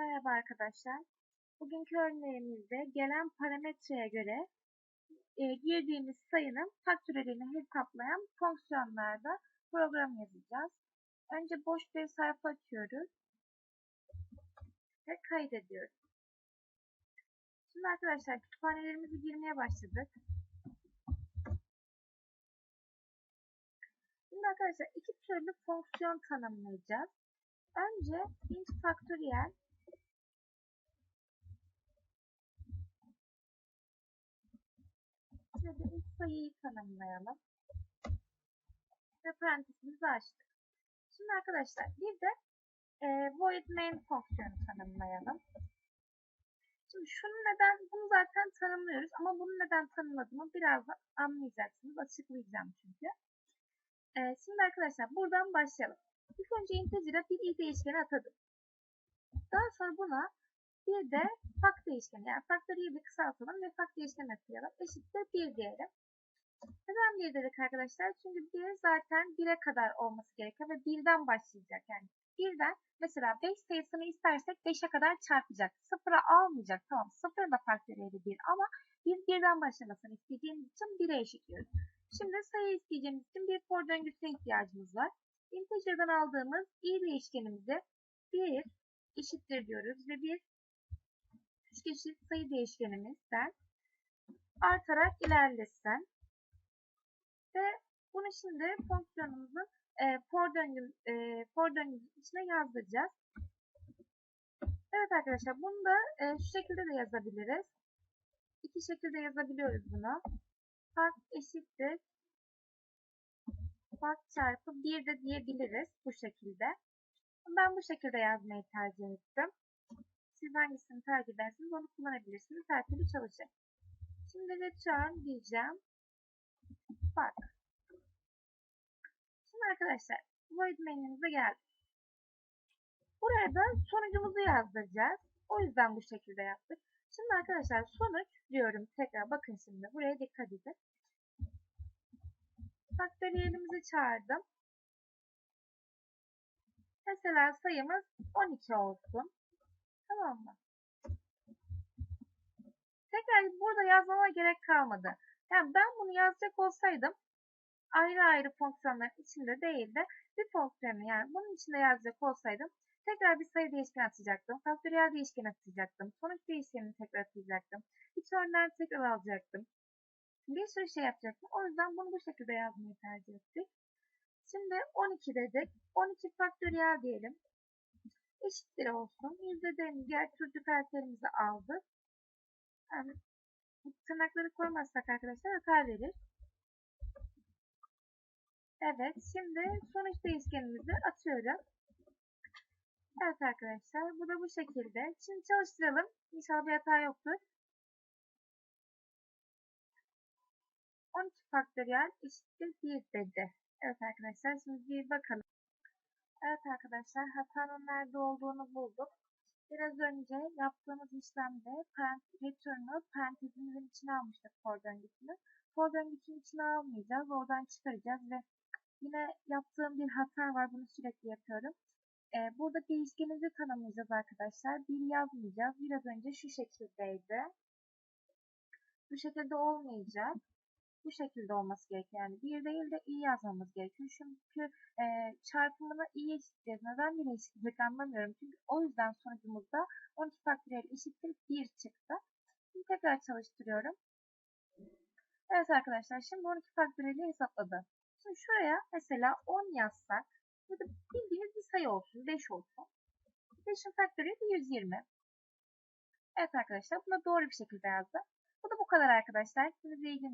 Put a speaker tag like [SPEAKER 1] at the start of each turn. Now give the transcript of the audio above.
[SPEAKER 1] Merhaba arkadaşlar. Bugünkü örneğimizde gelen parametreye göre e, girdiğimiz sayının faktörelini hesaplayan fonksiyonlarda program yazacağız. Önce boş bir sayfa açıyoruz ve kaydediyoruz. Şimdi arkadaşlar kütüphanelerimizi girmeye başladık. Şimdi arkadaşlar iki türlü fonksiyon tanımlayacağız. Önce int faktöriyel Şurada ilk sayıyı tanımlayalım. Ve parantezimizi açtık. Şimdi arkadaşlar bir de e, void main fonksiyonu tanımlayalım. Şimdi şunu neden, bunu zaten tanımlıyoruz ama bunu neden tanımladığımı birazdan anlayacaksınız. Açıklayacağım çünkü. E, şimdi arkadaşlar buradan başlayalım. İlk önce integer'a bir i değişkeni atadım. Daha sonra buna bir de faktör işlemi. Yani faktörü bir kısaltalım ve faktör işlemi yapalım. Eşittir 1 diyelim. Neden 1 dedik arkadaşlar? Çünkü 1 zaten 1'e kadar olması gerekiyor ve 1'den başlayacak. Yani 1'den mesela 5 sayısını istersek 5'e kadar çarpacak. 0'a almayacak. Tamam 0 da faktöriyeli 1 ama biz 1'den başlamasını istediğimiz için 1'e eşitliyoruz. Şimdi sayı isteyeceğimiz için bir for döngüsüne ihtiyacımız var. Integer'dan aldığımız i değişkenimizi 1 eşittir diyoruz ve 1 üçgeçlik sayı değişkenimizden artarak ilerlesin. Ve bunu şimdi fonksiyonumuzun e, for, döngüm, e, for döngümüzün içine yazdıracağız. Evet arkadaşlar bunu da e, şu şekilde de yazabiliriz. İki şekilde yazabiliyoruz bunu. Fark eşittir. Fark çarpı 1 de diyebiliriz bu şekilde. Ben bu şekilde yazmayı tercih ettim. Siz hangisini tercih ederseniz onu kullanabilirsiniz. Her türlü çalışır. Şimdi return diyeceğim. Bak. Şimdi arkadaşlar void menümüze geldik. Buraya da sonucumuzu yazdıracağız. O yüzden bu şekilde yaptık. Şimdi arkadaşlar sonuç diyorum tekrar bakın şimdi buraya dikkat edin. Faktöriyelimizi çağırdım. Mesela sayımız 12 olsun. Tamam mı? Tekrar burada yazmama gerek kalmadı. Yani ben bunu yazacak olsaydım ayrı ayrı fonksiyonların içinde değil de bir fonksiyonu yani bunun içinde yazacak olsaydım tekrar bir sayı değişken atacaktım. Faktöriyel değişken atacaktım. Sonuç değişkenini tekrar atacaktım. Return'den tekrar alacaktım. Bir sürü şey yapacaktım. O yüzden bunu bu şekilde yazmayı tercih ettik. Şimdi 12 dedik. 12 faktöriyel diyelim. Eşittir olsun. İzlediğimiz diğer çocuk harflerimizi aldık. Yani, tırnakları koymazsak arkadaşlar hata verir. Evet. Şimdi sonuç değişkenimizi atıyorum. Evet arkadaşlar. Bu da bu şekilde. Şimdi çalıştıralım. İnşallah bir hata yoktur. 12 faktöriyel eşittir 1 dedi. Evet arkadaşlar şimdi bir bakalım. Evet arkadaşlar hatanın nerede olduğunu bulduk. Biraz önce yaptığımız işlemde return'u parantezimizin içine almıştık for döngüsünü. For döngüsünün içine almayacağız. Oradan çıkaracağız ve yine yaptığım bir hata var. Bunu sürekli yapıyorum. Ee, burada değişkenimizi tanımlayacağız arkadaşlar. Bir yazmayacağız. Biraz önce şu şekildeydi. Bu şekilde olmayacak bu şekilde olması gerekiyor. Yani bir değil de iyi yazmamız gerekiyor. Çünkü e, çarpımını iyi eşitleyeceğiz. Neden bir eşitleyecek anlamıyorum. Çünkü o yüzden sonucumuzda 12 faktöriyel eşittir 1 çıktı. Şimdi tekrar çalıştırıyorum. Evet arkadaşlar şimdi 12 faktöriyeli hesapladı. Şimdi şuraya mesela 10 yazsak ya da bildiğiniz bir sayı olsun 5 olsun. 5'in faktöriyeli 120. Evet arkadaşlar bunu doğru bir şekilde yazdı. Bu da bu kadar arkadaşlar. Size iyi.